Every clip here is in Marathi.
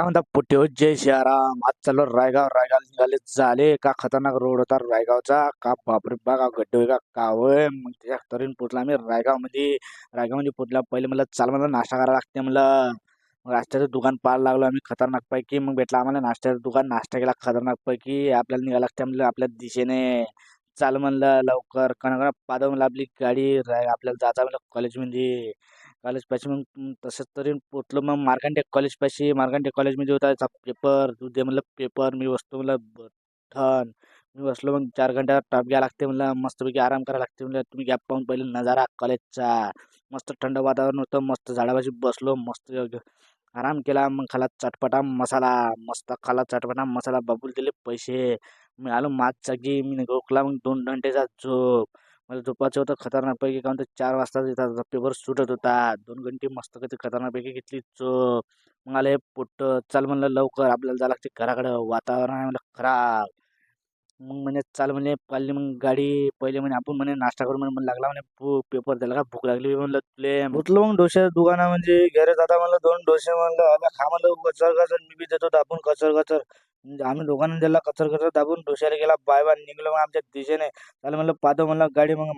काय म्हणता पुट्यो. जय शियाराम. आज चाललो रायगाव. रायगाव निघाले झाले का? खतरनाक रोड होता रायगावचा. का बापरे बा का गड्डे होय का? कावय मग त्याच्या तरीन पोचला आम्ही रायगावमध्ये रायगावमध्ये पोचला. पहिले मला चाल मला नाश्ता करायला लागते मला मग नाश्त्याचं दुकान पाहायला लागलो आम्ही खतरनाक पैकी मग भेटला आम्हाला नाश्त्याचं दुकान. नाश्ता केला खतरनाक पैकी आपल्याला निघायला लागते म्हणलं आपल्या दिशेने. चाल म्हणलं लवकर. कणकण पादव म्हणलं आपली गाडी आपल्याला जायचं म्हणलं कॉलेजमध्ये कॉलेज पाशी मग तसंच तरी पोचलो. मग मार्कंडे कॉलेज पाशी मार्कंडे कॉलेजमध्ये होता पेपर तू दे म्हणलं पेपर मी बसतो म्हणलं बठन. मी बसलो मग चार घंटा टॉप घ्यायला लागते म्हणलं मस्तपैकी आराम करायला लागते म्हणलं तुम्ही गॅप पाहून पहिले नजारा कॉलेजचा मस्त थंड वातावरण होतं मस्त झाडापाशी बसलो मस्त आराम केला मग खाला चटपटा मसाला मस्त खाला चटपटा मसाला बाबूल दिले पैसे. मी आलो मागचा जागी मी गोखला मग दोन घंटेचा झोप. मला झोपायचं होतं खतरनाकपैकी कारण ते चार वाजताच येतात. पेपर सुटत होता. दोन घंटे मस्त कधी खतरनाकपैकी घेतली चोप. मग आले पोट्ट. चल म्हणलं लवकर. आपल्याला जायला लागते घराकडं. वातावरण आहे म्हणलं खराब. मग म्हणे चाल म्हणे पाहिली मग गाडी पहिले म्हणे आपण म्हणे नाश्ता करू म्हणे लागला म्हणे भूक पेपर द्यायला का भूक लागली म्हणलं तुले. उठलो मग डोसे दुकाना म्हणजे घरी जाता म्हणलं दोन डोसे म्हणलं आता खा म्हणलं कचर कचर मी बी देतो दाबून कचर कचर. म्हणजे आम्ही दोघांना दिला कचर कचर दाबून डोश्याला गेला बाय बाय निघलो मग आमच्या दिशेने. चाल म्हणलं पाहतो म्हणलं गाडी मग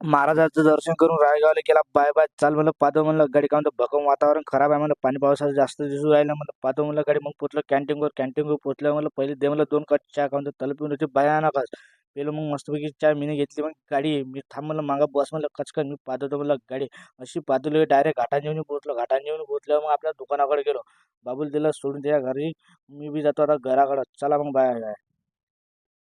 महाराजाचं दर्शन करून रायगावला गेला. बाय बाय चाल म्हणलं पाहतो म्हणलं गाडी का म्हणतो भकम वातावरण खराब आहे म्हणलं पाणी पावसाचं जास्त दिसू राहिलं म्हणलं पाहतो म्हणलं गाडी मग पोचलं कॅन्टीनवर कॅन्टीनवर पोचलं म्हणलं पहिले दे म्हणलं दोन कट चहा खाऊन म्हणतं तल पिऊन होती भयानकच. पेलो मग मस्तपैकी चहा मीने घेतली मग गाडी मी थांब म्हणलं मागं बस म्हणलं कचकन मी पाहतो तर म्हणलं गाडी अशी पाहतो डायरेक्ट घाटात येऊन पोचलो घाटात येऊन पोचल्यावर मग आपल्या दुकानाकडे गेलो. बाबूल दिला सोडून त्याच्या घरी मी बी जातो आता घराकडं चला मग बाय बाय.